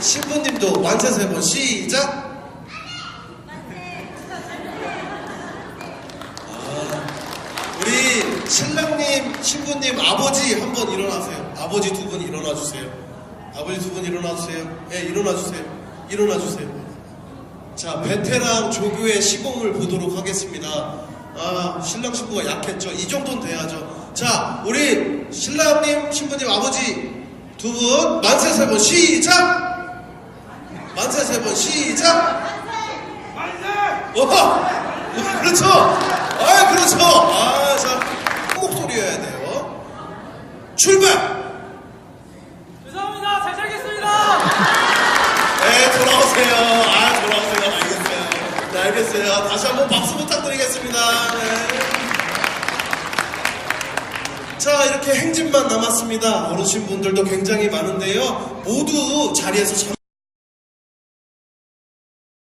신부님도 만세 세 번 시작. 아, 우리 신랑님, 신부님 아버지 한 번 일어나세요. 아버지 두 분 일어나 주세요. 아버지 두 분 일어나 주세요. 예, 일어나 주세요. 일어나 주세요. 자, 베테랑 조교의 시범을 보도록 하겠습니다. 아, 신랑 신부가 약했죠. 이 정도는 돼야죠. 자, 우리 신랑님, 신부님 아버지 두 분 만세 세 번 시작. 만세 세 번 시작. 만세. 어, 그렇죠. 아, 그렇죠. 아, 자, 큰 목소리여야 돼요. 출발. 죄송합니다. 잘 살겠습니다. 네, 돌아오세요. 아, 돌아오세요. 알겠어요. 네, 알겠어요. 다시 한번 박수 부탁드리겠습니다. 자, 이렇게 행진만 남았습니다. 어르신 분들도 굉장히 많은데요. 모두 자리에서 잠